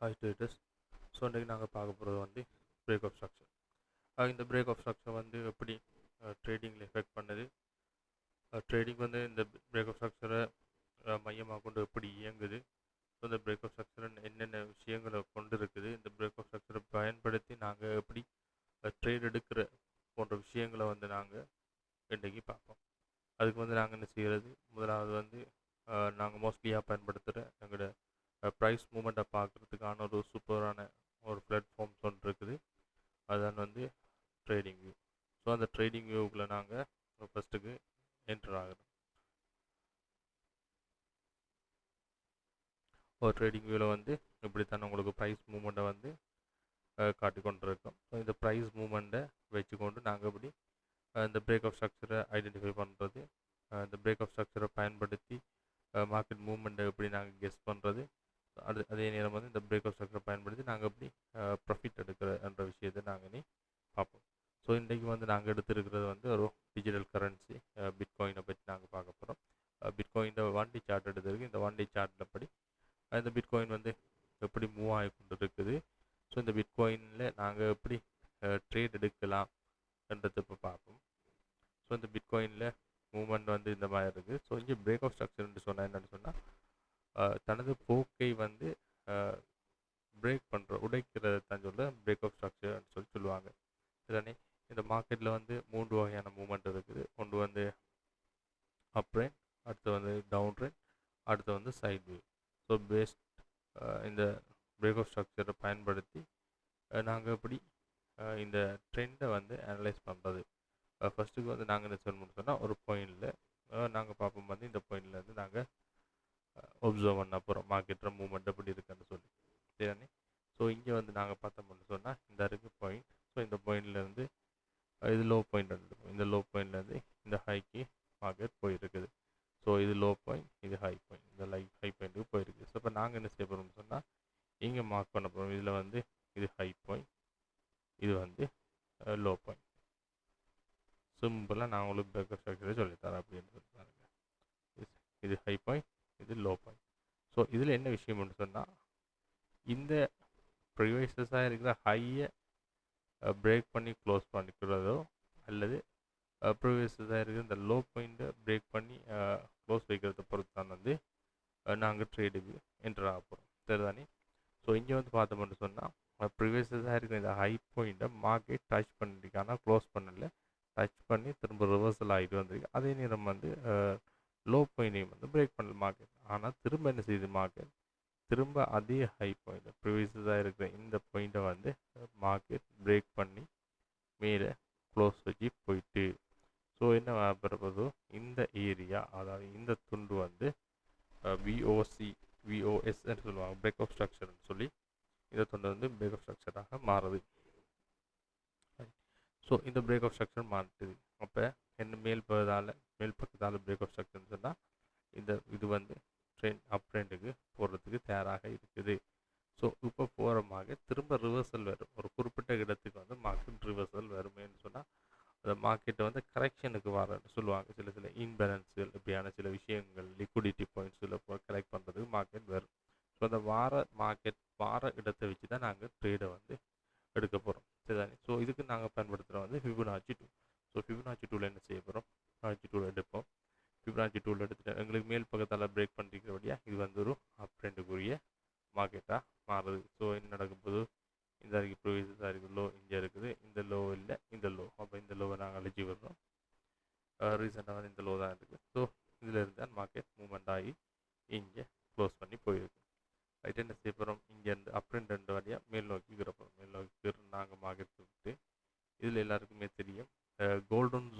Hi status so இன்றைக்கி நாங்கள் பார்க்க போகிறது வந்து பிரேக் ஆஃப் ஸ்ட்ரக்சர் இந்த பிரேக் ஆஃப் ஸ்ட்ரக்சர் வந்து எப்படி ட்ரேடிங்கில் எஃபெக்ட் பண்ணுது? ட்ரேடிங் வந்து இந்த பிரேக் ஆஃப் ஸ்ட்ரக்சரை மையமாக கொண்டு எப்படி இயங்குது? ஸோ இந்த பிரேக் ஆஃப் ஸ்ட்ரக்சர் என்னென்ன விஷயங்களை கொண்டு இருக்குது? இந்த பிரேக் ஆஃப் ஸ்ட்ரக்சரை பயன்படுத்தி நாங்கள் எப்படி ட்ரேட் எடுக்கிற போன்ற விஷயங்களை வந்து நாங்கள் இன்றைக்கி பார்ப்போம். அதுக்கு வந்து நாங்கள் என்ன செய்கிறது முதலாவது வந்து நாங்கள் மோஸ்ட்லியாக பயன்படுத்துகிற எங்களோட ப்ரைஸ் மூமெண்ட்டை பார்க்குறதுக்கான ஒரு சூப்பரான ஒரு பிளாட்ஃபார்ம்ஸ் ஒன்று இருக்குது. அதான் வந்து ட்ரேடிங் வியூ ஸோ அந்த ட்ரேடிங் வியூக்குள்ளே நாங்கள் ஃபஸ்ட்டுக்கு என்டர் ஆகிறோம் ஒரு ட்ரேடிங் வியூவில் வந்து இப்படித்தான் உங்களுக்கு ப்ரைஸ் மூமெண்ட்டை வந்து காட்டி கொண்டிருக்கோம். ஸோ இந்த ப்ரைஸ் மூமெண்ட்டை வச்சுக்கொண்டு நாங்கள் இப்படி இந்த பிரேக் ஆஃப் ஸ்ட்ரக்சரை ஐடென்டிஃபை பண்ணுறது இந்த பிரேக் ஆஃப் ஸ்ட்ரக்சரை பயன்படுத்தி மார்க்கெட் மூமெண்ட்டை எப்படி நாங்கள் கெஸ் பண்ணுறது அது அதே நேரம் வந்து இந்த பிரேக் ஆஃப் ஸ்ட்ரக்சரை பயன்படுத்தி நாங்கள் எப்படி ப்ராஃபிட் எடுக்கிற என்ற விஷயத்தை நாங்கள் நீ பார்ப்போம். ஸோ இன்றைக்கி வந்து நாங்கள் எடுத்துருக்கிறது வந்து ஒரு டிஜிட்டல் கரன்சி பிட்காயினை பற்றி நாங்கள் பார்க்க போகிறோம் பிட்காயின் ஒன் சார்ட் எடுத்திருக்கு. இந்த வண்டி சார்ட்டில் படி இந்த பிட்காயின் வந்து எப்படி மூவ் ஆகி கொண்டு இருக்குது ஸோ இந்த பிட்காயினில் நாங்கள் எப்படி ட்ரேட் எடுக்கலாம் என்றதை இப்போ பார்ப்போம். ஸோ இந்த பிட்காயினில் மூவ்மெண்ட் வந்து இந்த மாதிரி இருக்குது. ஸோ இங்கே பிரேக் ஆஃப் ஸ்ட்ரக்சர்னு சொன்னால் என்னென்னு சொன்னால் தனது போக்கை வந்து பிரேக் பண்ணுற உடைக்கிறதான் சொல்ல பிரேக் ஆஃப் ஸ்ட்ரக்சர்னு சொல்லி சொல்லுவாங்க. இதனை இந்த மார்க்கெட்டில் வந்து மூன்று வகையான மூமெண்ட் இருக்குது. ஒன்று வந்து அப் ட்ரெயின் அடுத்து வந்து டவுன் ட்ரெயின் அடுத்து வந்து சைட் வியூ ஸோ பேஸ்ட் இந்த பிரேக் ஆஃப் ஸ்ட்ரக்சரை பயன்படுத்தி நாங்கள் எப்படி இந்த ட்ரெண்டை வந்து அனலைஸ் பண்ணுறது ஃபஸ்ட்டுக்கு வந்து நாங்கள் என்ன சொல்லணும்னு சொன்னால் ஒரு பாயிண்டில் நாங்கள் பார்ப்போம் வந்து இந்த பாயிண்ட்லேருந்து நாங்கள் ஒப்சர்வ் பண்ண போகிறோம் மார்க்கெட்டில் மூவ்மெண்ட் எப்படி இருக்குன்னு சொல்லி. சரிண்ணே ஸோ இங்கே வந்து நாங்கள் பார்த்தோம்னு சொன்னால் இந்த இருக்குது பாயிண்ட் ஸோ இந்த பாயிண்ட்லேருந்து இது லோ பாயிண்ட் வந்துருக்கும் இந்த லோ பாயிண்ட்லேருந்து இந்த ஹைக்கு மார்க்கெட் போயிருக்குது ஸோ இது லோ பாயிண்ட் இது ஹை பாயிண்ட் இந்த லை ஹை பாயிண்ட்டுக்கு போயிருக்குது ஸோ இப்போ நாங்கள் என்ன செய்ய போகிறோம்னு சொன்னால் இங்கே மார்க் பண்ண போகிறோம் இதில் வந்து இது ஹை பாயிண்ட் இது வந்து லோ பாயிண்ட் சிம்பிளாக நான் உங்களுக்கு பேக்கர் ஸ்ட்ரக்சரை சொல்லித்தரேன் அப்படின்னு சொல்லி பாருங்கள் இது ஹை பாயிண்ட் இது லோ பாயிண்ட் ஸோ இதில் என்ன விஷயம்னு சொன்னால் இந்த ப்ரிவைசஸாக இருக்கிற ஹையை பிரேக் பண்ணி க்ளோஸ் பண்ணிக்கிறதோ அல்லது ப்ரிவைசஸாக இருக்கிற இந்த லோ பாயிண்ட்டை பிரேக் பண்ணி க்ளோஸ் வைக்கிறத பொறுத்து தான் வந்து நாங்கள் ட்ரேடுக்கு என்டர் ஆக போகிறோம் சரிதானே? ஸோ இங்கே வந்து பார்த்தோம்னு சொன்னால் ப்ரிவைசஸாக இருக்கிற இந்த ஹை பாயிண்ட்டை மார்க்கெட் டச் பண்ணிருக்கு. ஆனால் க்ளோஸ் பண்ணல. டச் பண்ணி திரும்ப ரிவர்சல் ஆகிட்டு வந்திருக்கு. அதே நேரம் வந்து லோ பாயிண்டையும் வந்து பிரேக் பண்ணல மார்க்கெட் ஆனால் திரும்ப என்ன செய்யுது மார்க்கெட் திரும்ப அதே ஹை பாயிண்ட் ப்ரிவியஸாக இருக்கிற இந்த பாயிண்ட்டை வந்து மார்க்கெட் பிரேக் பண்ணி மேலே க்ளோஸ் வச்சு போயிட்டு. ஸோ என்ன பிறப்பதோ இந்த ஏரியா அதாவது இந்த துண்டு வந்து விஓசி விஓஎஸ்ன்னு சொல்லுவாங்க பிரேக் ஆஃப் ஸ்ட்ரக்சர்னு சொல்லி இந்த துண்டு வந்து பிரேக் ஆஃப் ஸ்ட்ரக்சராக மாறுது. ஸோ இந்த பிரேக் ஆஃப் ஸ்ட்ரக்சர் மாறுது. அப்போ என்ன மேல் பக்கத்தால் மேல் பக்கத்தால் பிரேக் ஆஃப் ஸ்ட்ரக்சர்னு சொன்னால் இந்த இது வந்து ட்ரெயின் அப் ட்ரெண்டுக்கு போகிறதுக்கு தயாராக இருக்குது. ஸோ இப்போ போகிறமாக திரும்ப ரிவர்சல் வரும் ஒரு குறிப்பிட்ட இடத்துக்கு வந்து மார்க்கெட் ரிவர்சல் வருமேன்னு சொன்னால் அந்த மார்க்கெட்டை வந்து கரெக்ஷனுக்கு வரன்னு சொல்லுவாங்க. சில சில இன்பேலன்ஸுகள் இப்படியான சில விஷயங்கள் லிக்விடிட்டி பாயிண்ட்ஸில் போய் கலெக்ட் பண்ணுறதுக்கு மார்க்கெட் வரும். ஸோ அந்த வார மார்க்கெட் வார இடத்தை வச்சு தான் நாங்கள் ட்ரேடை வந்து எடுக்க போகிறோம் சரிதானே? ஸோ இதுக்கு நாங்கள் பயன்படுத்துகிற வந்து ஃபிபுனாச்சி டூ ஸோ ஃபிபுனாச்சி டூவில் என்ன செய்ய போகிறோம் ஃபிபுனாச்சி டூவில் எடுப்போம். ஃபிபுனாச்சி டூல் எடுத்துகிட்டு எங்களுக்கு மேல் பக்கத்தால் பிரேக் பண்ணிருக்கிறபடியாக இது வந்து ஒரு அப் ட்ரெண்டுக்குரிய மார்க்கெட்டாக மாறுது. ஸோ என்ன நடக்கும் போது இந்த இருக்குது ப்ரொவிசஸாக இருக்குது லோ இங்கே இருக்குது. இந்த லோ இல்லை இந்த லோ அப்போ இந்த லோவை நாங்கள் அழிச்சு வர்றோம் ரீசெண்டாக வந்து இந்த லோ தான் இருக்குது ஸோ இதில் இருந்தால் மார்க்கெட் மூவ்மெண்ட் ஆகி இங்கே க்ளோஸ் பண்ணி போயிருக்கு. ரைட் என்ன செய்ய போகிறோம் இங்கேருந்து அப் ரெண்டு ரெண்டு வழியாக மேல் நோக்கி போகிறோம் மேல் நோக்கி நாங்கள் மார்க்கெட் விட்டு இதில் எல்லாருக்கும்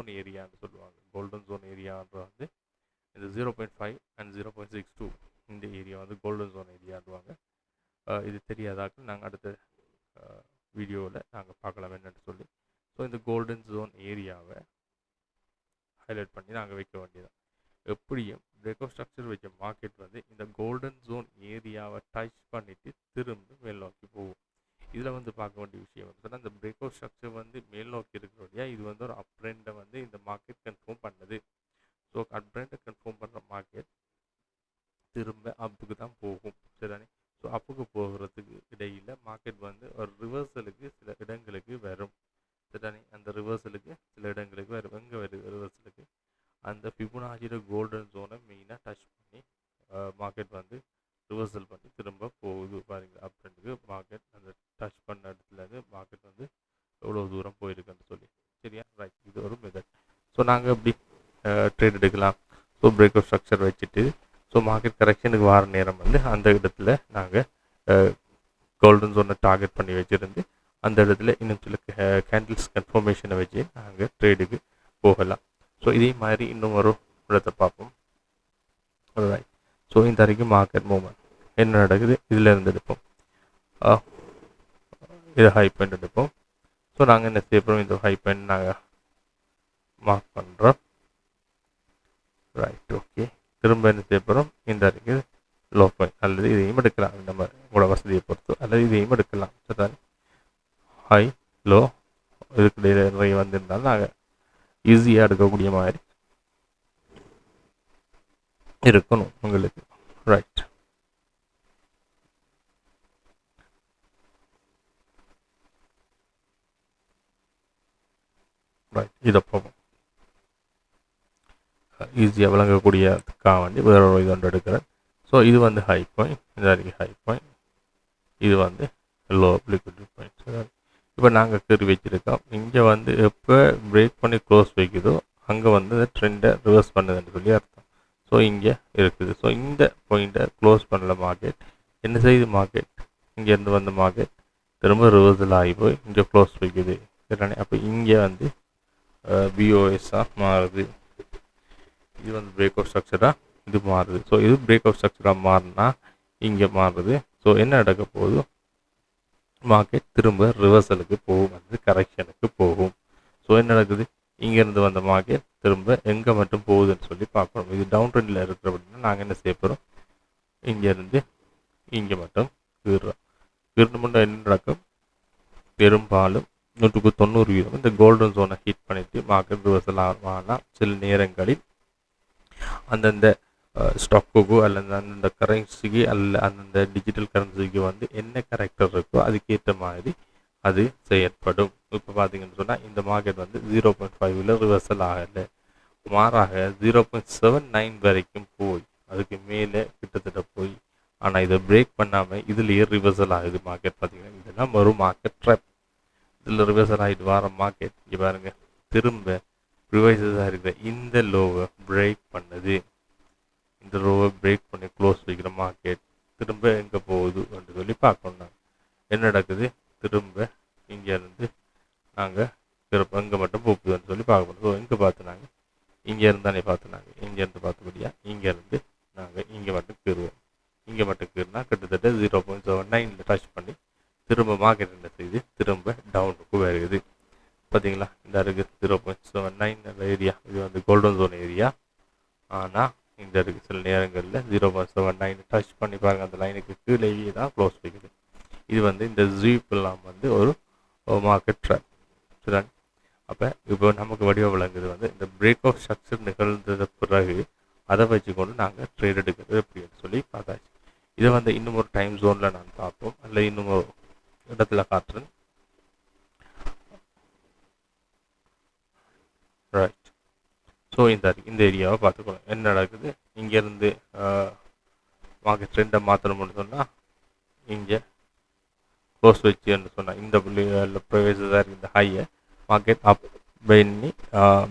ஜோன் ஏரியான்னு சொல்லுவாங்க. கோல்டன் ஜோன் ஏரியான்ற வந்து இந்த zero point five and zero point six two இந்த ஏரியா வந்து கோல்டன் ஜோன் ஏரியான்வாங்க இது தெரியாதாக்கு நாங்கள் அடுத்த வீடியோவில் நாங்கள் பார்க்கலாம் என்னென்னு சொல்லி. ஸோ இந்த கோல்டன் ஜோன் ஏரியாவை ஹைலைட் பண்ணி நாங்கள் வைக்க வேண்டியதான் எப்படியும் பிரேக் ஸ்ட்ரக்சர் வைக்க மார்க்கெட் வந்து இந்த கோல்டன் ஜோன் ஏரியாவை டச் பண்ணிவிட்டு திரும்ப மேல் நோக்கி போகும் இதில் வந்து பார்க்க வேண்டிய விஷயம் வந்து சொன்னால் இந்த பிரேக் ஆஃப் ஸ்ட்ரக்சர் வந்து மேல் நோக்கி இருக்கிறோடையா இது வந்து ஒரு அப் ட்ரெண்டை வந்து இந்த மார்க்கெட் கன்ஃபார்ம் பண்ணுது. ஸோ அப் ட்ரெண்டை கன்ஃபார்ம் பண்ணுற மார்க்கெட் திரும்ப அப்புக்கு தான் போகும். சரிதானே? ஸோ அப்புக்கு போகிறதுக்கு ஒரு பண்ணி திரும்ப போகுது பாருங்க அப்படின்ட்டு மார்க்கெட் அந்த டச் பண்ண இடத்துலேருந்து மார்க்கெட் வந்து எவ்வளோ தூரம் போயிருக்குன்னு சொல்லி சரியா ரைட் இது ஒரு மெத்தட் ஸோ நாங்கள் எப்படி ட்ரேட் எடுக்கலாம். ஸோ பிரேக் அவுட் ஸ்ட்ரக்சர் வச்சுட்டு ஸோ மார்க்கெட் கரெக்ஷனுக்கு வர நேரம் வந்து அந்த இடத்துல நாங்கள் கோல்டன் ஜோனை டார்கெட் பண்ணி வச்சுருந்து அந்த இடத்துல இன்னும் சில கேண்டில்ஸ் கன்ஃபர்மேஷனை வச்சு நாங்கள் ட்ரேடுக்கு போகலாம். ஸோ இதே மாதிரி இன்னும் ஒரு இடத்தை பார்ப்போம். ரைட் ஸோ இந்த வரைக்கும் மார்க்கெட் மூவ்மெண்ட் என்ன நடக்குது? இதில் இருந்து எடுப்போம். இதை ஹை பாயிண்ட் எடுப்போம். ஸோ நாங்கள் என்ன செய்ய போகிறோம் இந்த ஹை பாயிண்ட் நாங்கள் மார்க் பண்ணுறோம் ரைட் ஓகே திரும்ப என்ன செய்ய போகிறோம் இந்த வரைக்கும் லோ பாயிண்ட் அல்லது இதையும் எடுக்கலாம். நம்ம உங்களோட வசதியை பொறுத்து. அல்லது இதையும் எடுக்கலாம். சரிதானே? ஹை லோ இதுக்கு நிறைய வந்திருந்தாலும் நாங்கள் ஈஸியாக எடுக்கக்கூடிய மாதிரி இருக்கணும் உங்களுக்கு. ரைட் ரைட் இதை போவோம். ஈஸியாக விளங்கக்கூடியதுக்காக வேண்டி வேற ஒரு இது ஒன்று எடுக்கிறேன். ஸோ இது வந்து ஹை பாயிண்ட் இந்த வரைக்கும் ஹை பாயிண்ட் இது வந்து லோ லிக்விட் பாயிண்ட் இப்போ நாங்கள் கீறி வச்சுருக்கோம். இங்கே வந்து எப்போ பிரேக் பண்ணி க்ளோஸ் வைக்குதோ அங்கே வந்து இந்த ட்ரெண்டை ரிவர்ஸ் பண்ணுதுன்னு சொல்லி அர்த்தம். ஸோ இங்கே இருக்குது. ஸோ இந்த பாயிண்ட்டை க்ளோஸ் பண்ணல மார்க்கெட் என்ன செய்யுது மார்க்கெட் இங்கேருந்து வந்த மார்க்கெட் திரும்ப ரிவர்சல் ஆகி போய் இங்கே க்ளோஸ் வைக்குது. சரிண்ணே அப்போ இங்கே வந்து பிஓஎஸ்ஸாக மாறுது. இது வந்து பிரேக் அவுட் ஸ்ட்ரக்சராக இது மாறுது. ஸோ இது பிரேக் அவுட் ஸ்ட்ரக்சராக மாறினா இங்கே மாறுது. ஸோ என்ன நடக்க போகுது? மார்க்கெட் திரும்ப ரிவர்சலுக்கு போகும். வந்து கரெக்ஷனுக்கு போகும். ஸோ என்ன நடக்குது? இங்கேருந்து வந்த மார்க்கெட் திரும்ப எங்கே மட்டும் போகுதுன்னு சொல்லி பார்க்கணும். இது டவுன் ட்ரெண்டில் இருக்கிற அப்படின்னா நாங்கள் என்ன செய்ய போகிறோம் இங்கேருந்து இங்கே மட்டும் கீறுறோம் கீர்னு என்ன நடக்கும்? பெரும்பாலும் நூற்றுக்கு தொண்ணூறு வீதம் இந்த கோல்டன் ஜோனை ஹிட் பண்ணிட்டு மார்க்கெட் ரிவர்சல் ஆனால் சில நேரங்களில் அந்தந்த ஸ்டாக்குக்கு அல்லது அந்தந்த கரன்சிக்கு அல்ல அந்தந்த டிஜிட்டல் கரன்சிக்கு வந்து என்ன கரெக்டர் இருக்கோ அதுக்கேற்ற மாதிரி அது செயற்படும். இப்போ பார்த்தீங்கன்னு சொன்னால் இந்த மார்க்கெட் வந்து ஜீரோ பாயிண்ட் ஃபைவ்ல ரிவர்சல் ஆகலை. மாறாக ஜீரோ பாயிண்ட் செவன் நைன் வரைக்கும் போய் அதுக்கு மேலே கிட்டத்தட்ட போய் ஆனால் இதை பிரேக் பண்ணாமல் இதுலேயே ரிவர்சல் ஆகுது மார்க்கெட் பார்த்தீங்கன்னா இதெல்லாம் ஒரு மார்க்கெட் ட்ராப் இதில் ரிவர்சல் ஆகிட்டு வர மார்க்கெட் இங்கே பாருங்கள் திரும்ப ரிவைசஸாக இருக்கிற இந்த லோவை பிரேக் பண்ணுது. இந்த லோவை பிரேக் பண்ணி க்ளோஸ் வைக்கிற மார்க்கெட் திரும்ப எங்கே போகுது என்று சொல்லி பார்க்கணும் என்ன நடக்குது? திரும்ப இங்கேருந்து நாங்கள் திரும்ப எங்கே மட்டும் போகுதுன்னு சொல்லி பார்க்கணும். ஸோ எங்கே பார்த்துனாங்க இங்கேருந்து இங்கே பார்த்துனாங்க இங்கேருந்து பார்த்தபடியா இங்கேருந்து நாங்கள் இங்கே மட்டும் கீறுவோம். இங்கே மட்டும் கீறுனா கிட்டத்தட்ட ஜீரோ பாயிண்ட் செவன் நைனில் டச் பண்ணி திரும்ப மார்க்கெட் என்ன செய்யுது திரும்ப டவுனுக்கு வருகுது பார்த்தீங்களா இந்த இருக்குது zero point seven nine area இது வந்து கோல்டன் ஜோன் ஏரியா ஆனால் இந்த இருக்குது சில நேரங்களில் zero point seven nine touch பண்ணி பாருங்கள் அந்த லைனுக்கு கீழேயே தான் க்ளோஸ் வைக்குது. இது வந்து இந்த ஜீப் எல்லாம் வந்து ஒரு மார்க்கெட் ட்ராப் சரிதானே? அப்போ இப்போ நமக்கு வடிவ விளங்குது வந்து இந்த பிரேக் ஆஃப் ஸ்ட்ரக்சர் நிகழ்ந்தது பிறகு அதை வச்சுக்கொண்டு நாங்கள் ட்ரேட் எடுக்கிறது அப்படின்னு சொல்லி பார்த்தாச்சு. இதை வந்து இன்னும் ஒரு டைம் ஜோனில் நான் பார்ப்போம் அல்ல இன்னும் ஒரு இடத்துல காட்டுறேன். ரைட் ஸோ இந்த இந்த ஏரியாவை பார்த்துக்கணும் என்ன நடக்குது? இங்கேருந்து மார்க்கெட் ட்ரெண்டை மாற்றணும்னு சொன்னால் இங்கே க்ளோஸ் வச்சுன்னு சொன்னால் இந்த ப்ரைவேஸாக இருக்குது இந்த ஹையை மார்க்கெட் அப் பண்ணி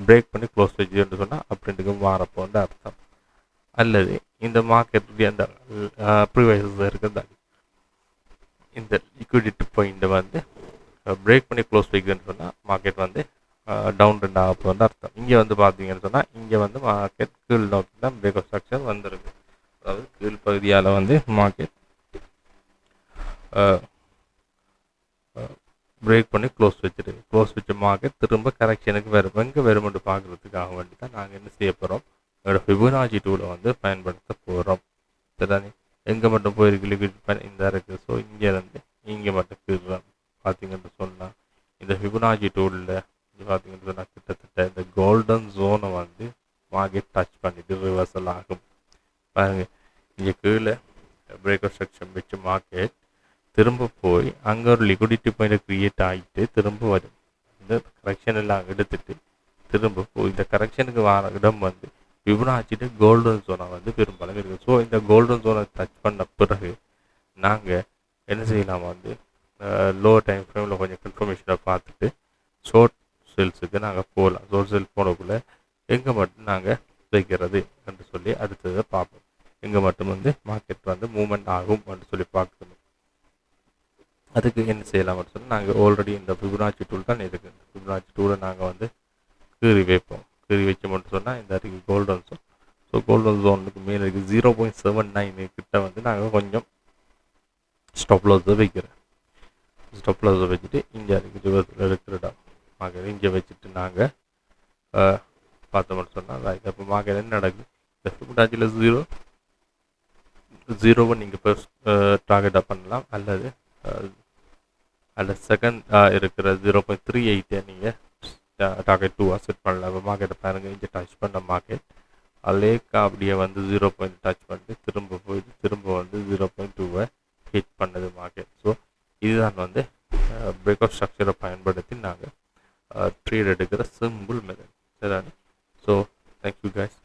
பிரேக் பண்ணி க்ளோஸ் வச்சுன்னு சொன்னால் அப்படின்ட்டு மாறப்போன்ற அர்த்தம். அல்லது இந்த மார்க்கெட்டுடைய அந்த ப்ரிவைசஸ் இருக்கிறதா இந்த லிக்விடிட்டி பாயிண்ட்டை வந்து பிரேக் பண்ணி க்ளோஸ் வைக்கிறேன்னு சொன்னால் மார்க்கெட் வந்து டவுன் ரெண்ட் ஆக வந்து அர்த்தம். இங்கே வந்து பார்த்தீங்கன்னு சொன்னால் இங்கே வந்து மார்க்கெட் கீழ் நோக்கி தான் பிரேக் ஸ்ட்ரக்சர் வந்துருக்கு. அதாவது கீழ் பகுதியால் வந்து மார்க்கெட் பிரேக் பண்ணி க்ளோஸ் வச்சிருக்கு. க்ளோஸ் வச்ச மார்க்கெட் திரும்ப கரெக்ஷனுக்கு வரும். எங்கே வருமென்று பார்க்குறதுக்காக வேண்டி தான் நாங்கள் என்ன செய்ய போகிறோம் எங்களோட ஃபிபனாஜி டூலை வந்து பயன்படுத்த போகிறோம் சரிதானே? எங்கே மட்டும் போயிருக்கு லிக்விட் இந்த இருக்குது ஸோ இங்கேருந்து இங்கே மட்டும் கீழ்றோம் பார்த்தீங்கன்னு சொன்னால் இந்த ஃபிபனாஜி டூலில் பார்த்தீங்கன்னு சொன்னால் கிட்டத்தட்ட இந்த கோல்டன் ஜோனை வந்து மார்க்கெட் டச் பண்ணிட்டு ரிவர்சல் ஆகும் பாருங்க இங்கே கீழே பிரேக்கர் செக்ஷன் வச்சு மார்க்கெட் திரும்ப போய் அங்கே ஒரு லிக்விடிட்டி பாயிண்ட் க்ரியேட் ஆகிட்டு திரும்ப வரும் இந்த கரெக்ஷன் எல்லாம் எடுத்துட்டு திரும்ப போய் இந்த கரெக்ஷனுக்கு வர இடம் வந்து ஃபிபனாச்சிட்டு கோல்டன் ஜோனா வந்து பெரும்பாலும் இருக்குது ஸோ இந்த கோல்டன் ஜோனை டச் பண்ண பிறகு நாங்கள் என்ன செய்யலாம் வந்து லோ டைம் ஃப்ரேமில் கொஞ்சம் கன்ஃபர்மேஷனை பார்த்துட்டு ஷோர்ட் சேல்ஸுக்கு நாங்கள் போகலாம் ஷோர்ட் சேல் போனக்குள்ளே எங்கே மட்டும் நாங்கள் வைக்கிறது என்று சொல்லி அடுத்ததை பார்ப்போம். எங்கே மட்டும் வந்து மார்க்கெட் வந்து மூவ்மெண்ட் ஆகும் என்று சொல்லி பார்க்கணும். அதுக்கு என்ன செய்யலாம்னு சொல்லி நாங்கள் ஆல்ரெடி இந்த ஃபிபனாச்சி டூல் தான் இருக்குது இந்த ஃபிபனாச்சி டூலை நாங்கள் வந்து கீறி வைப்போம். கீறி வச்சோம்னு சொன்னால் இந்த இருக்குது கோல்டன் ஜோன் ஸோ கோல்டன் ஜோனுக்கு மேலே இருக்குது ஜீரோ பாயிண்ட் செவன் நைன் கிட்ட வந்து நாங்கள் கொஞ்சம் ஸ்டப்லோஸை வைக்கிறேன் ஸ்டப்லோஸை வச்சுட்டு இங்கே இருக்குது இருக்கிற இடம். மார்க்கெட் இங்கே வச்சுட்டு நாங்கள் பார்த்தோம்னு சொன்னால் ரைட் அப்போ மார்க்கெட் என்ன நடக்குது? இந்த ஜீரோ ஜீரோவை நீங்கள் ஃபர்ஸ்ட் டார்கெட்டாக பண்ணலாம். அல்லது அல்ல செகண்ட் இருக்கிற ஜீரோ பாயிண்ட் த்ரீ எயிட்டை நீங்கள் டார்கெட் டூவாக செட் பண்ணலாம். இப்போ மார்க்கெட்டை பாருங்கள் இங்கே டச் பண்ண மார்க்கெட் அலேக்கா அப்படியே வந்து ஜீரோ பாயிண்ட் டச் பண்ணிட்டு திரும்ப போயிட்டு திரும்ப வந்து ஜீரோ பாயிண்ட் டூவை ஹிட் பண்ணது மார்க்கெட் ஸோ இதுதான் வந்து பிரேக் ஆஃப் ஸ்ட்ரக்சரை பயன்படுத்தி நாங்கள் ட்ரேட் எடுக்கிற சிம்பிள் மெத்தட் சரிதானே? So thank you guys